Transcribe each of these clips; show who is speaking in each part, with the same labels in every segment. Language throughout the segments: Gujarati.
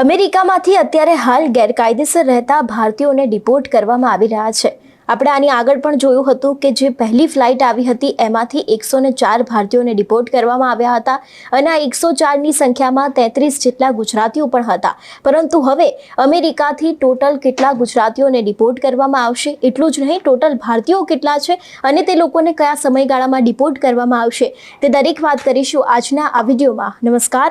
Speaker 1: અમેરિકામાંથી અત્યારે હાલ ગેરકાયદેસર રહેતા ભારતીયોને ડિપોર્ટ કરવામાં આવી રહ્યા છે. આપણે આની આગળ પણ જોયું હતું કે જે પહેલી ફ્લાઇટ આવી હતી, એમાંથી એકસો ચાર ભારતીયોને ડિપોર્ટ કરવામાં આવ્યા હતા અને આ એકસો ચારની સંખ્યામાં તેત્રીસ જેટલા ગુજરાતીઓ પણ હતા. પરંતુ હવે અમેરિકાથી ટોટલ કેટલા ગુજરાતીઓને ડિપોર્ટ કરવામાં આવશે, એટલું જ નહીં, ટોટલ ભારતીયો કેટલા છે અને તે લોકોને કયા સમયગાળામાં ડિપોર્ટ કરવામાં આવશે, તે દરેક વાત કરીશું આજના આ વિડીયોમાં. નમસ્કાર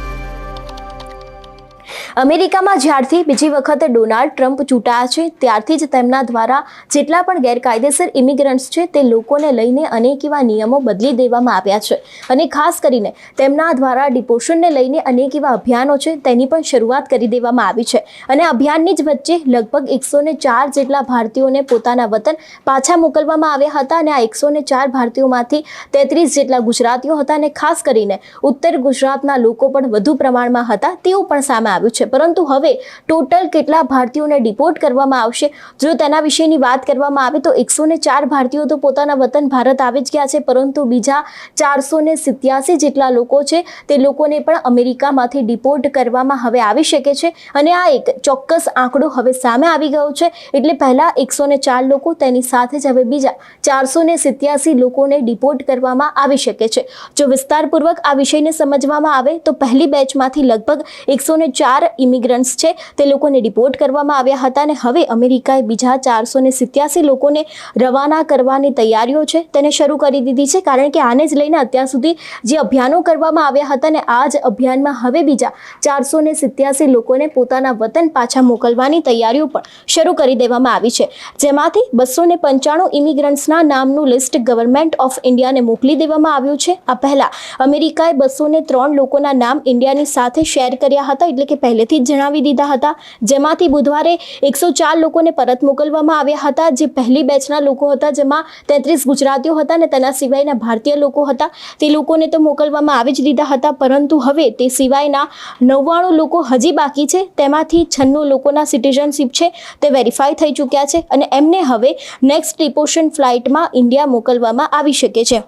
Speaker 1: અમેરિકામાં જ્યારથી બીજી વખત ડોનાલ્ડ ટ્રમ્પ ચૂંટાયા છે, ત્યારથી જ તેમના દ્વારા જેટલા પણ ગેરકાયદેસર ઇમિગ્રન્ટ્સ છે તે લોકોને લઈને અનેક એવા નિયમો બદલી દેવામાં આવ્યા છે. અને ખાસ કરીને તેમના દ્વારા ડિપોશનને લઈને અનેક એવા અભિયાનો છે તેની પણ શરૂઆત કરી દેવામાં આવી છે. અને અભિયાનની જ વચ્ચે લગભગ એકસો ચાર જેટલા ભારતીયોને પોતાના વતન પાછા મોકલવામાં આવ્યા હતા અને આ એકસો ચાર ભારતીયોમાંથી તેત્રીસ જેટલા ગુજરાતીઓ હતા અને ખાસ કરીને ઉત્તર ગુજરાતના લોકો પણ વધુ પ્રમાણમાં હતા તેવું પણ સામે આવ્યું છે. પરંતુ હવે ટોટલ કેટલા ભારતીયોને ડિપોર્ટ કરવામાં આવશે? જો તેના વિશેની વાત કરવામાં આવે તો એકસો ચાર ભારતીયો તો પોતાના વતન ભારત આવી જ ગયા છે, પરંતુ બીજા ચારસો સિત્યાસી જેટલા લોકો છે તે લોકોને પણ અમેરિકામાંથી ડિપોર્ટ કરવામાં હવે આવી શકે છે. અને આ એક ચોક્કસ આંકડો હવે સામે આવી ગયો છે. એટલે પહેલાં એકસો ચાર લોકો, તેની સાથે જ હવે બીજા ચારસો સિત્યાસી લોકોને ડિપોર્ટ કરવામાં આવી શકે છે. જો વિસ્તારપૂર્વક આ વિષયને સમજવામાં આવે તો પહેલી બેચમાંથી લગભગ એકસો ચાર ઇમિગ્રન્ટ્સ છે તે લોકોને ડિપોર્ટ કરવામાં આવ્યા હતા અને હવે અમેરિકાએ બીજા ચારસો ને સિત્યાસી લોકોને રવાના કરવાની તૈયારીઓ છે તેને શરૂ કરી દીધી છે કારણ કે આને જ લઈને અત્યાર સુધી જે અભિયાનો કરવામાં આવ્યા હતા ને આ જ અભિયાનમાં હવે બીજા ચારસો ને સિત્યાસી લોકોને પોતાના વતન પાછા મોકલવાની તૈયારીઓ પણ શરૂ કરી દેવામાં આવી છે. જેમાંથી બસો ને પંચાણું ઇમિગ્રન્ટ્સના નામનું લિસ્ટ ગવર્મેન્ટ ઓફ ઇન્ડિયાને મોકલી દેવામાં આવ્યું છે. આ પહેલાં અમેરિકાએ બસો ત્રણ લોકોના નામ ઇન્ડિયાની સાથે શેર કર્યા હતા એટલે કે પહેલેથી જ જણાવી દીધા હતા. જેમાંથી બુધવારે એકસો ચાર લોકોને પરત મોકલવામાં આવ્યા હતા. જે પહેલી બેચના લોકો હતા, જેમાં તેત્રીસ ગુજરાતીઓ હતા અને તેના સિવાયના ભારતીય લોકો હતા. તે લોકોને તો મોકલવામાં આવી જ દીધા હતા, પરંતુ હવે તે સિવાયના નવ્વાણું લોકો હજી બાકી છે. તેમાંથી છન્નું લોકોના સિટીઝનશીપ છે, તે વેરીફાઈ થઈ ચૂક્યા છે અને એમને હવે નેક્સ્ટ ડિપોશન ફ્લાઇટમાં ઇન્ડિયા મોકલવામાં આવી શકે છે.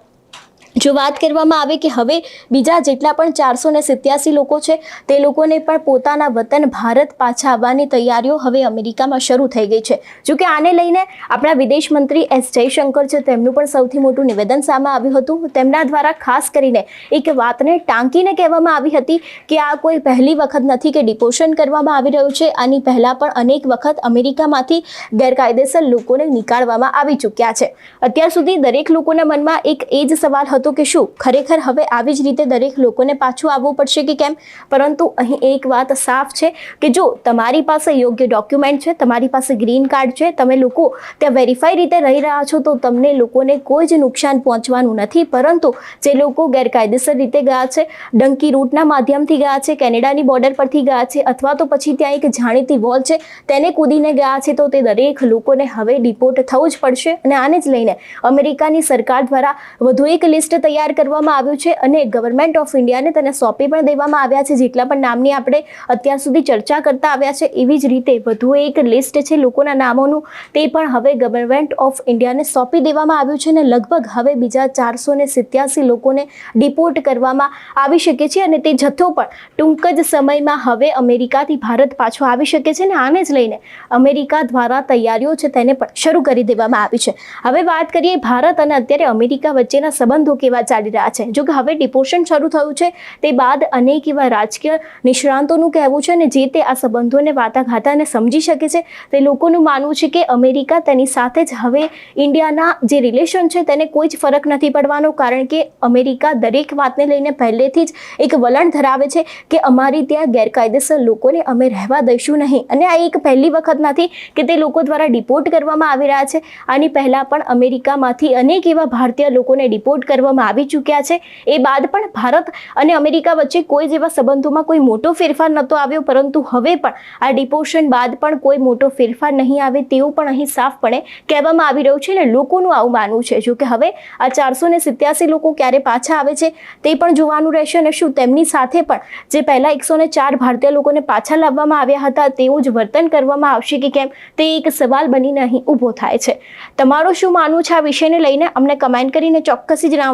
Speaker 1: જો વાત કરવામાં આવે કે હવે બીજા જેટલા પણ ચારસો ને સિત્યાસી લોકો છે, તે લોકોને પણ પોતાના વતન ભારત પાછા આવવાની તૈયારીઓ હવે અમેરિકામાં શરૂ થઈ ગઈ છે. જો કે આને લઈને આપણા વિદેશ મંત્રી એસ જયશંકર છે, તેમનું પણ સૌથી મોટું નિવેદન સામે આવ્યું હતું. તેમના દ્વારા ખાસ કરીને એક વાતને ટાંકીને કહેવામાં આવી હતી કે આ કોઈ પહેલી વખત નથી કે ડિપોશન કરવામાં આવી રહ્યું છે. આની પહેલાં પણ અનેક વખત અમેરિકામાંથી ગેરકાયદેસર લોકોને નીકાળવામાં આવી ચૂક્યા છે. અત્યાર સુધી દરેક લોકોના મનમાં એક એ જ સવાલ હતો કે શું? ખરેખર હવે આવી જ રીતે દરેક લોકોને પાછું આવવું પડશે કે કેમ? પરંતુ અહીં એક વાત સાફ છે કે જો તમારી પાસે યોગ્ય ડોક્યુમેન્ટ છે, તમારી પાસે ગ્રીન કાર્ડ છે, તમે લોકો ત્યાં વેરીફાઈ રીતે રહી રહ્યા છો, તો તમને લોકોને કોઈ જ નુકસાન પહોંચવાનું નથી. પરંતુ જે લોકો ગેરકાયદેસર રીતે ગયા છે, ડંકી રૂટના માધ્યમથી ગયા છે, કેનેડાની બોર્ડર પરથી ગયા છે, અથવા તો પછી ત્યાં એક જાણીતી વોલ છે, તેને કૂદીને ગયા છે, તો તે દરેક લોકોને હવે ડિપોર્ટ થવું જ પડશે. અને આને જ લઈને અમેરિકાની સરકાર દ્વારા વધુ એક લિસ્ટ તૈયાર કરવામાં આવ્યું છે અને ગવર્મેન્ટ ઓફ ઇન્ડિયાને તેને સોંપી પણ દેવામાં આવ્યા છે. જેટલા પણ નામની આપણે અત્યાર સુધી ચર્ચા કરતા આવ્યા છે, એવી જ રીતે વધુ એક લિસ્ટ છે લોકોના નામોનું. તે પણ હવે ગવર્મેન્ટ ઓફ ઇન્ડિયાને સોંપી દેવામાં આવ્યું છે અને લગભગ હવે બીજા ચારસો ને સિત્યાસી લોકોને ડિપોર્ટ કરવામાં આવી શકે છે અને તે જથ્થો પણ ટૂંક જ સમયમાં હવે અમેરિકાથી ભારત પાછો આવી શકે છે અને આને જ લઈને અમેરિકા દ્વારા તૈયારીઓ છે તેને પણ શરૂ કરી દેવામાં આવી છે. હવે વાત કરીએ ભારત અને અત્યારે અમેરિકા વચ્ચેના સંબંધો કેવા ચાલી રહ્યા છે. જો કે હવે ડિપોશન શરૂ થયું છે, તે બાદ અનેક એવા રાજકીય નિષ્ણાંતોનું કહેવું છે અને જે તે આ સંબંધોને વાટાઘાટાને સમજી શકે છે, તે લોકોનું માનવું છે કે અમેરિકા તેની સાથે જ હવે ઇન્ડિયાના જે રિલેશન છે તેને કોઈ જ ફરક નથી પડવાનો, કારણ કે અમેરિકા દરેક વાતને લઈને પહેલેથી જ એક વલણ ધરાવે છે કે અમારી ત્યાં ગેરકાયદેસર લોકોને અમે રહેવા દઈશું નહીં. અને આ એક પહેલી વખત નથી કે તે લોકો દ્વારા ડિપોર્ટ કરવામાં આવી રહ્યા છે. આની પહેલાં પણ અમેરિકામાંથી અનેક એવા ભારતીય લોકોને ડિપોર્ટ કરવામાં આવી ચૂક્યા છે. એ બાદ પણ ભારત અને અમેરિકા વચ્ચે કોઈ જેવા સંબંધોમાં કોઈ મોટો ફેરફાર નહોતો આવ્યો, પરંતુ હવે પણ આ ડિપોશન બાદ પણ કોઈ મોટો ફેરફાર નહીં આવે તેવું પણ અહીં સાફપણે કહેવામાં આવી રહ્યું છે અને લોકોનું આવું માનવું છે. જો કે હવે આ ચારસો ને સિત્યાસી લોકો ક્યારે પાછા આવે છે તે પણ જોવાનું રહેશે અને શું તેમની સાથે પણ જે પહેલાં એકસો ને ચાર ભારતીય લોકોને પાછા લાવવામાં આવ્યા હતા તેવું જ વર્તન કરવામાં આવશે કે કેમ તે એક સવાલ બનીને અહીં ઊભો થાય છે. તમારું શું માનવું છે આ વિષયને લઈને? અમને કમેન્ટ કરીને ચોક્કસથી જણાવજો.